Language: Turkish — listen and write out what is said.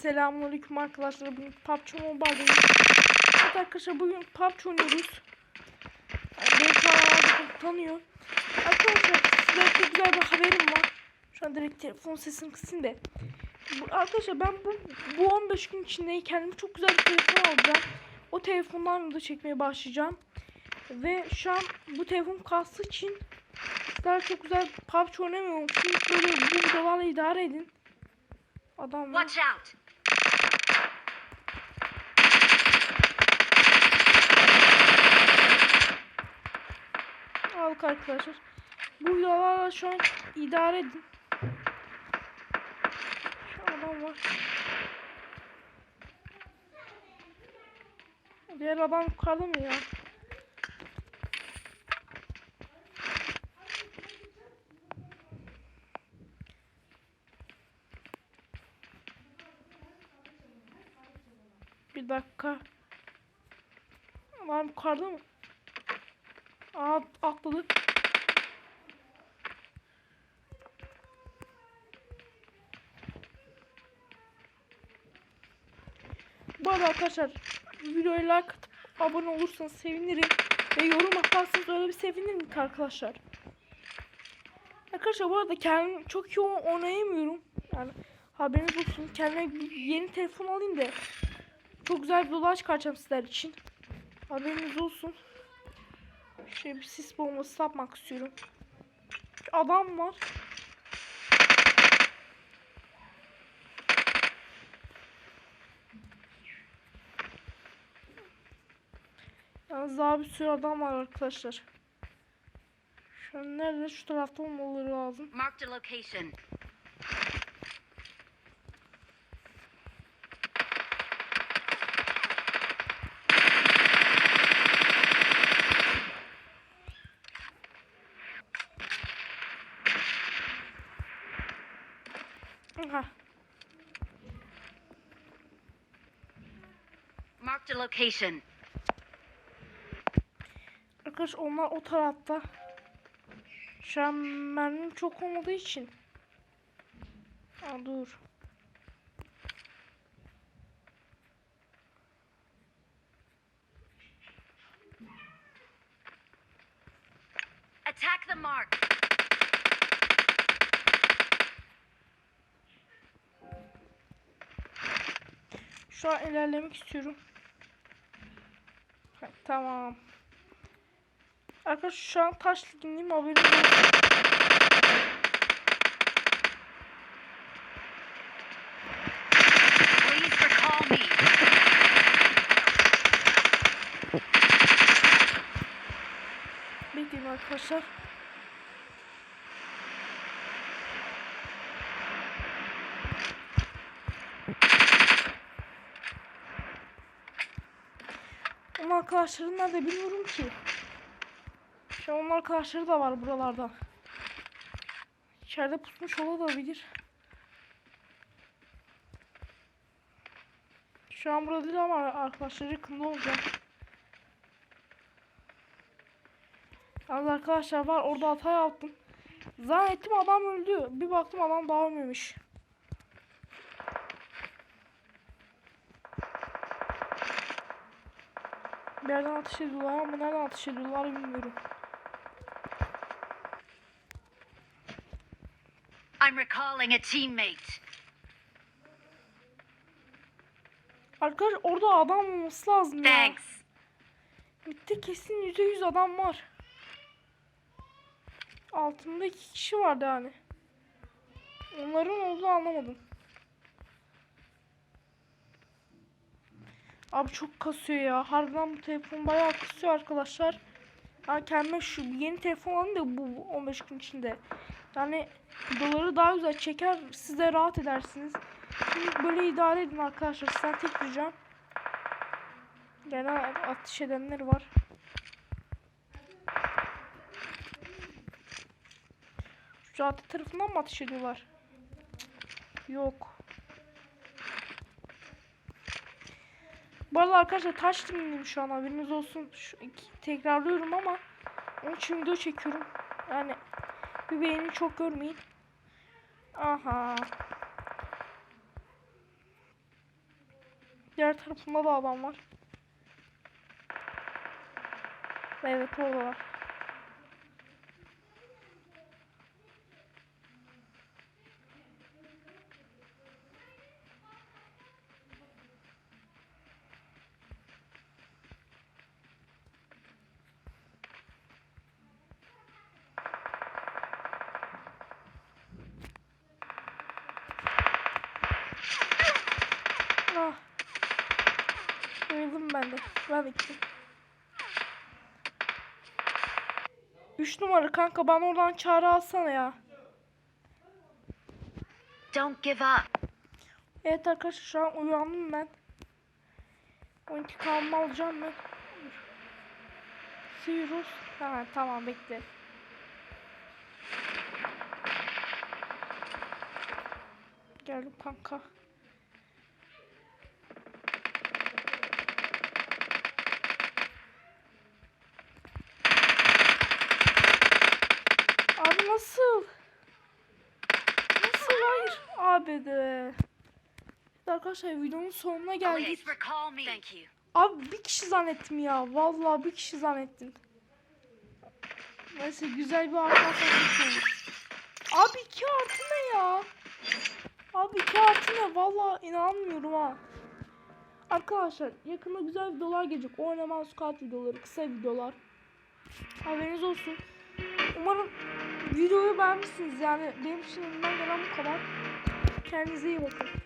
Selamünaleyküm arkadaşlar. Bugün PUBG Mobile'dayız. Evet arkadaşlar bugün PUBG oynuyoruz. Yani benim kanalımda tanıyor. Arkadaşlar size çok güzel bir haberim var. Şu an direkt telefon sesini kısayım da. Arkadaşlar ben bu, bu 15 gün içinde kendime çok güzel bir telefon alacağım. O telefondan video çekmeye başlayacağım. Ve şu an bu telefon kastığı için sizler çok güzel PUBG oynamıyorum. Çünkü böyle bu videolarla idare edin. Adam. Watch out! Aldık arkadaşlar. Bu videolarla şu an idare edin. Şu adam var. Diğer adam yukarıda mı ya? Bir dakika. Adam yukarıda mı? Aa atladı. Bu arada arkadaşlar videoya like atıp abone olursanız sevinirim. Ve yorum atarsanız öyle bir sevinirim arkadaşlar. Arkadaşlar bu arada kendim çok iyi oynayamıyorum. Yani haberiniz olsun. Kendime yeni telefon alayım da çok güzel bir videolar çıkaracağım sizler için. Haberiniz olsun. Şöyle bir sis bombası yapmak istiyorum. Adam var. Yalnız daha bir sürü adam var arkadaşlar. Şu nerede? Şu tarafta olmaları lazım. Marked a location. Aha. Marked a location. Arkadaş onlar o tarafta. Şu an mermim çok olmadığı için. Aa, dur. Attack the mark. Şu an ilerlemek istiyorum. Ha, tamam. Arkadaş şu an taş ligindeyim recall me. Bekleyin arkadaşlar. Onun arkadaşları nerede bilmiyorum ki. Şu onun arkadaşları da var buralarda. İçeride pusmuş olabilir. Şu an burada değil ama arkadaşları yakında olacak. Yalnız arkadaşlar var orada hata yaptım. Zannettim adam öldü. Bir baktım adam daha ölmemiş. Bir yerden ateş ediyorlar ama nereden ateş ediyorlar bilmiyorum. I'm recalling a teammate. Arkadaş orada adam olması lazım ya. Thanks. Bitti kesin yüzde yüz adam var. Altında iki kişi vardı yani. Onların olduğunu anlamadım. Abi çok kasıyor ya. Harbiden bu telefon bayağı kasıyor arkadaşlar. Ben kendime şu yeni telefon alayım da bu bu 15 gün içinde. Yani doları daha güzel çeker. Siz de rahat edersiniz. Şimdi böyle idare edin arkadaşlar. Sizden tek ricam. Gene atış edenler var. Şu tarafından mı atış ediyorlar? Yok. Bu arada arkadaşlar taş timindeyim şu an haberiniz olsun. Şu, tekrarlıyorum ama onun için video çekiyorum. Yani bir beğeni çok görmeyin. Aha. Diğer tarafında da adam var. Evet oradalar. Ah. Bayıldım ben de. Ben gittim. Üç numara kanka bana oradan çağrı alsana ya. Don't give up. Evet arkadaşlar şu an uyandım ben. O intikamımı alacağım ben. Sirius. Ha tamam bekle. Geldim kanka. Abi nasıl? Nasıl hayır? Abi de. Arkadaşlar videonun sonuna geldik. Abi bir kişi zannettim ya. Vallahi bir kişi zannettim. Neyse güzel bir arkadaşlar. Abi iki artı ne ya? Abi iki artı ne? Vallahi inanmıyorum ha. Arkadaşlar yakında güzel videolar gelecek. Oynama squad videoları, kısa videolar. Haberiniz olsun. Umarım videoyu beğenmişsiniz. Yani benim elimden gelen bu kadar. Kendinize iyi bakın.